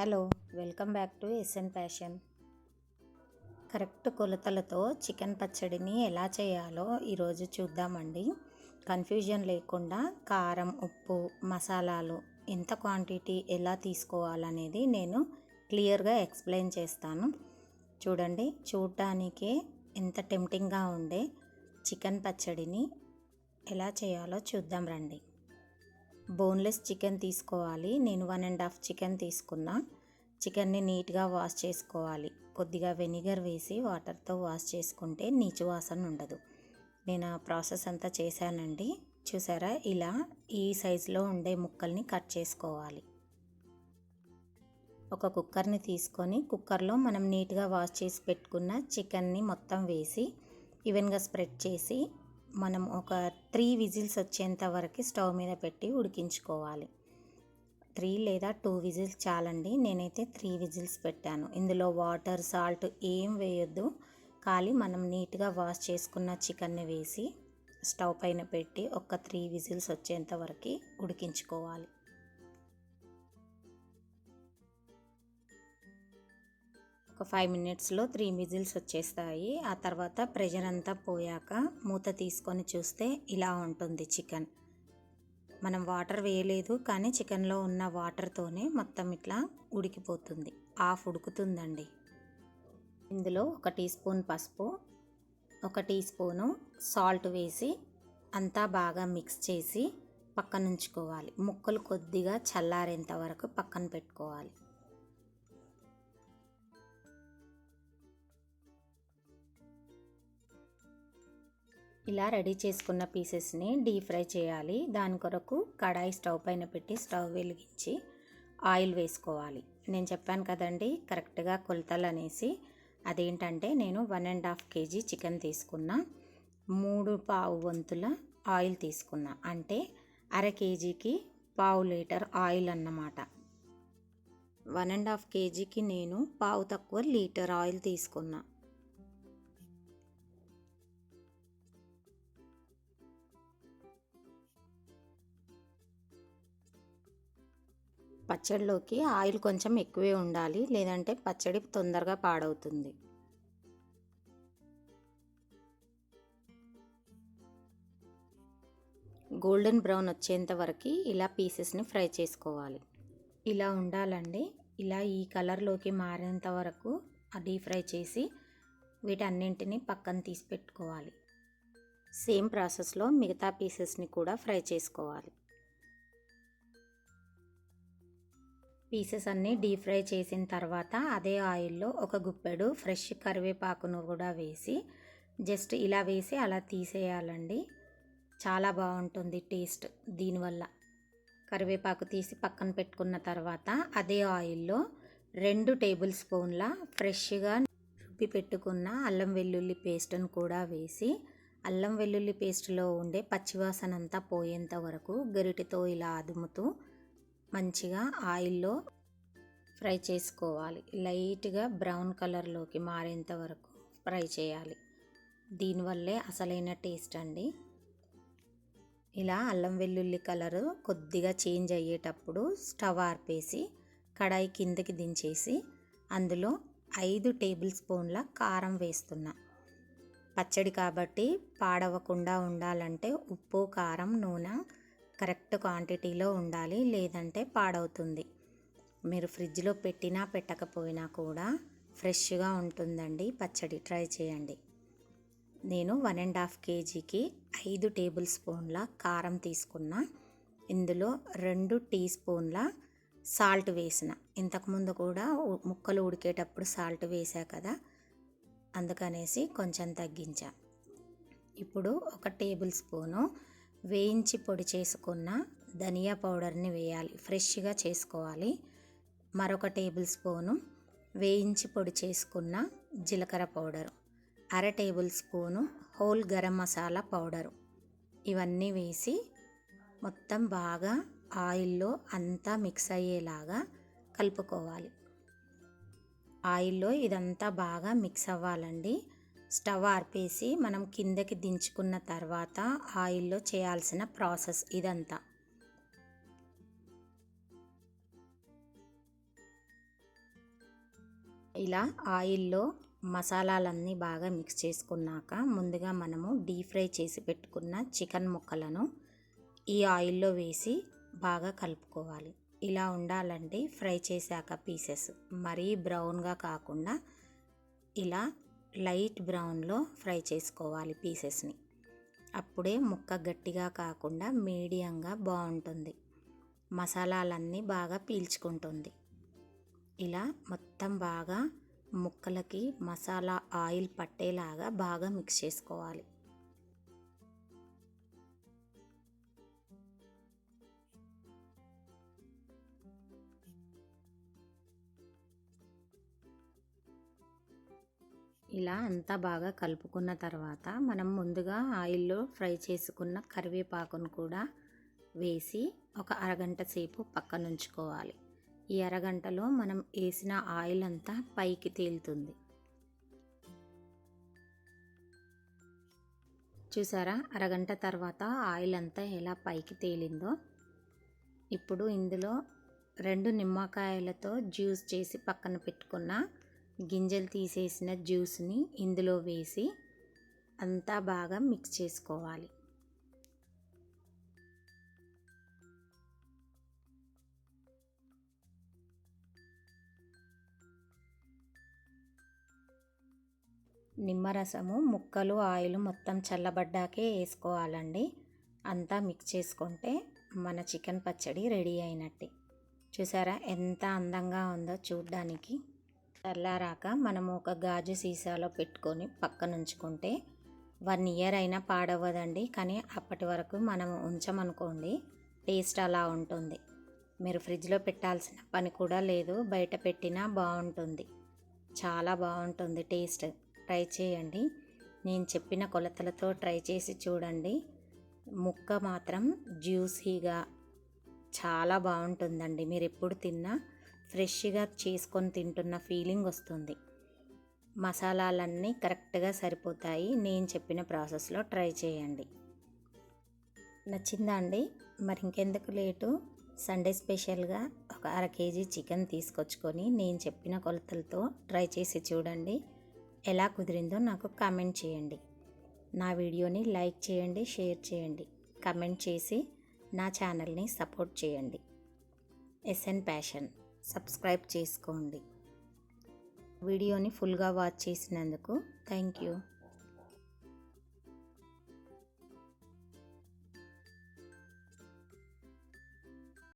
Hello welcome back to S N passion correct కొలతలతో chicken పచ్చడిని ఎలా చేయాలో ఈరోజు చూద్దామండి. కన్ఫ్యూజన్ లేకుండా కారం ఉప్పు మసాలాలు ఎంత క్వాంటిటీ ఎలా తీసుకోవాలనేది నేను క్లియర్గా ఎక్స్ప్లెయిన్ చేస్తాను. చూడండి చూడటానికే ఎంత టెంప్టింగ్గా ఉండే చికెన్ పచ్చడిని ఎలా చేయాలో చూద్దాం రండి. బోన్లెస్ చికెన్ తీసుకోవాలి. నేను వన్ అండ్ హాఫ్ చికెన్ తీసుకున్నా. చికెన్ని నీట్గా వాష్ చేసుకోవాలి. కొద్దిగా వెనిగర్ వేసి వాటర్తో వాష్ చేసుకుంటే నీచు వాసన ఉండదు. నేను ఆ ప్రాసెస్ అంతా చేశానండి. చూసారా? ఇలా ఈ సైజులో ఉండే ముక్కల్ని కట్ చేసుకోవాలి. ఒక కుక్కర్ని తీసుకొని కుక్కర్లో మనం నీట్గా వాష్ చేసి పెట్టుకున్న చికెన్ని మొత్తం వేసి ఈవెన్గా స్ప్రెడ్ చేసి మనం ఒక త్రీ విజిల్స్ వచ్చేంత వరకు స్టవ్ మీద పెట్టి ఉడికించుకోవాలి. త్రీ లేదా టూ విజిల్స్ చాలండి. నేనైతే త్రీ విజిల్స్ పెట్టాను. ఇందులో వాటర్ సాల్ట్ ఏం వేయొద్దు. ఖాళీ మనం నీట్గా వాష్ చేసుకున్న చికెన్ని వేసి స్టవ్ పైన పెట్టి ఒక త్రీ విజిల్స్ వచ్చేంత వరకు ఉడికించుకోవాలి. ఒక ఫైవ్ మినిట్స్లో త్రీ విజిల్స్ వచ్చేస్తాయి. ఆ తర్వాత ప్రెషర్ అంతా పోయాక మూత తీసుకొని చూస్తే ఇలా ఉంటుంది చికెన్. మనం వాటర్ వేయలేదు కానీ చికెన్లో ఉన్న వాటర్తోనే మొత్తం ఇట్లా ఉడికిపోతుంది. హాఫ్ ఉడుకుతుందండి. ఇందులో ఒక టీ స్పూన్ పసుపు ఒక టీ స్పూను సాల్ట్ వేసి అంతా బాగా మిక్స్ చేసి పక్కనుంచుకోవాలి. ముక్కలు కొద్దిగా చల్లారేంత వరకు పక్కన పెట్టుకోవాలి. ఇలా రెడీ చేసుకున్న పీసెస్ని డీప్ ఫ్రై చేయాలి. దాని కొరకు కడాయి స్టవ్ పైన పెట్టి స్టవ్ వెలిగించి ఆయిల్ వేసుకోవాలి. నేను చెప్పాను కదండి కరెక్ట్గా కొలతలు అనేసి. అదేంటంటే నేను one and half KG chicken తీసుకున్నా. మూడు పావు వంతుల ఆయిల్ తీసుకున్నా. అంటే అర కేజీకి పావు లీటర్ ఆయిల్ అన్నమాట. వన్ అండ్ హాఫ్ కేజీకి నేను పావు తక్కువ లీటర్ ఆయిల్ తీసుకున్నా. పచ్చడిలోకి ఆయిల్ కొంచెం ఎక్కువే ఉండాలి లేదంటే పచ్చడి తొందరగా పాడవుతుంది. గోల్డెన్ బ్రౌన్ వచ్చేంత వరకు ఇలా పీసెస్ని ఫ్రై చేసుకోవాలి. ఇలా ఉండాలండి. ఇలా ఈ కలర్లోకి మారేంత వరకు డీప్ ఫ్రై చేసి వీటన్నింటినీ పక్కన తీసి పెట్టుకోవాలి. సేమ్ ప్రాసెస్లో మిగతా పీసెస్ని కూడా ఫ్రై చేసుకోవాలి. పీసెస్ అన్నీ డీప్ ఫ్రై చేసిన తర్వాత అదే ఆయిల్లో ఒక గుప్పెడు ఫ్రెష్ కరివేపాకును కూడా వేసి జస్ట్ ఇలా వేసి అలా తీసేయాలండి. చాలా బాగుంటుంది టేస్ట్ దీనివల్ల. కరివేపాకు తీసి పక్కన పెట్టుకున్న తర్వాత అదే ఆయిల్లో రెండు టేబుల్ స్పూన్ల ఫ్రెష్గా రుబ్బి పెట్టుకున్న అల్లం వెల్లుల్లి పేస్ట్ను కూడా వేసి అల్లం వెల్లుల్లి పేస్ట్లో ఉండే పచ్చివాసన అంతా పోయేంత వరకు గరిటెతో ఇలా అదుముతూ మంచిగా ఆయిల్లో ఫ్రై చేసుకోవాలి. లైట్గా బ్రౌన్ కలర్లోకి మారేంత వరకు ఫ్రై చేయాలి. దీనివల్లే అసలైన టేస్ట్ అండి. ఇలా అల్లం వెల్లుల్లి కలరు కొద్దిగా చేంజ్ అయ్యేటప్పుడు స్టవ్ ఆర్పేసి కడాయి కిందకి దించేసి అందులో ఐదు టేబుల్ స్పూన్ల కారం వేస్తున్నా. పచ్చడి కాబట్టి పాడవకుండా ఉండాలంటే ఉప్పు కారం నూనె కరెక్ట్ క్వాంటిటీలో ఉండాలి లేదంటే పాడవుతుంది. మీరు ఫ్రిడ్జ్లో పెట్టినా పెట్టకపోయినా కూడా ఫ్రెష్గా ఉంటుందండి. పచ్చడి ట్రై చేయండి. నేను వన్ అండ్ హాఫ్ కేజీకి ఐదు టేబుల్ స్పూన్ల కారం తీసుకున్న. ఇందులో రెండు టీ స్పూన్ల సాల్ట్ వేసిన. ఇంతకుముందు కూడా ముక్కలు ఉడికేటప్పుడు సాల్ట్ వేసా కదా? అందుకనేసి కొంచెం తగ్గించా. ఇప్పుడు ఒక టేబుల్ స్పూను వేయించి పొడి చేసుకున్న ధనియా పౌడర్ని వేయాలి. ఫ్రెష్గా చేసుకోవాలి. మరొక టేబుల్ స్పూను వేయించి పొడి చేసుకున్న జీలకర్ర పౌడరు. అర table spoon whole garam masala powder. ఇవన్నీ వేసి మొత్తం బాగా ఆయిల్లో అంతా మిక్స్ అయ్యేలాగా కలుపుకోవాలి. ఆయిల్లో ఇదంతా బాగా మిక్స్ అవ్వాలండి. స్టవ్ ఆర్పేసి మనం కిందకి దించుకున్న తర్వాత ఆయిల్లో చేయాల్సిన ప్రాసెస్ ఇదంతా. ఇలా ఆయిల్లో మసాలాలన్నీ బాగా మిక్స్ చేసుకున్నాక ముందుగా మనము డీప్ ఫ్రై చేసి పెట్టుకున్న చికెన్ ముక్కలను ఈ ఆయిల్లో వేసి బాగా కలుపుకోవాలి. ఇలా ఉండాలంటే ఫ్రై చేశాక పీసెస్ మరీ బ్రౌన్గా కాకుండా ఇలా లైట్ బ్రౌన్లో ఫ్రై చేసుకోవాలి పీసెస్ని. అప్పుడే ముక్క గట్టిగా కాకుండా మీడియంగా బాగుంటుంది. మసాలాలన్నీ బాగా పీల్చుకుంటుంది. ఇలా మొత్తం బాగా ముక్కలకి మసాలా ఆయిల్ పట్టేలాగా బాగా మిక్స్ చేసుకోవాలి. ఇలా అంతా బాగా కలుపుకున్న తర్వాత మనం ముందుగా ఆయిల్లో ఫ్రై చేసుకున్న కరివేపాకును కూడా వేసి ఒక అరగంట సేపు పక్కన ఉంచుకోవాలి ఈ అరగంటలో మనం వేసిన ఆయిల్ అంతా పైకి తేలుతుంది. చూసారా? అరగంట తర్వాత ఆయిల్ అంతా ఎలా పైకి తేలిందో. ఇప్పుడు ఇందులో రెండు నిమ్మకాయలతో జ్యూస్ చేసి పక్కన పెట్టుకున్న గింజలు తీసేసిన జ్యూస్ని ఇందులో వేసి అంతా బాగా మిక్స్ చేసుకోవాలి. నిమ్మరసము ముక్కలు ఆయిల్ మొత్తం చల్లబడ్డాకే వేసుకోవాలండి. అంతా మిక్స్ చేసుకుంటే మన చికెన్ పచ్చడి రెడీ అయినట్టే. చూసారా ఎంత అందంగా ఉందో చూడ్డానికి. చల్లారాక మనము ఒక గాజు సీసాలో పెట్టుకొని పక్కన ఉంచుకుంటే వన్ ఇయర్ అయినా పాడవ్వదండి. కానీ అప్పటి వరకు మనం ఉంచమనుకోండి టేస్ట్ అలా ఉంటుంది. మీరు ఫ్రిడ్జ్లో పెట్టాల్సిన పని కూడా లేదు బయట పెట్టినా బాగుంటుంది. చాలా బాగుంటుంది టేస్ట్. ట్రై చేయండి. నేను చెప్పిన కొలతలతో ట్రై చేసి చూడండి. ముక్క మాత్రం జ్యూసీగా చాలా బాగుంటుందండి. మీరు ఎప్పుడు తిన్నా ఫ్రెష్గా చేసుకొని తింటున్న ఫీలింగ్ వస్తుంది. మసాలాలన్నీ కరెక్ట్గా సరిపోతాయి. నేను చెప్పిన ప్రాసెస్లో ట్రై చేయండి. నచ్చిందా అండి? మరి ఇంకెందుకు లేటు? సండే స్పెషల్గా ఒక అర కేజీ చికెన్ తీసుకొచ్చుకొని నేను చెప్పిన కొలతలతో ట్రై చేసి చూడండి. ఎలా కుదిరిందో నాకు కామెంట్ చేయండి. నా వీడియోని లైక్ చేయండి షేర్ చేయండి కమెంట్ చేసి నా ఛానల్ని సపోర్ట్ చేయండి. SN passion. సబ్స్క్రైబ్ చేసుకోండి. వీడియోని ఫుల్గా వాచ్ చేసినందుకు థ్యాంక్ యూ.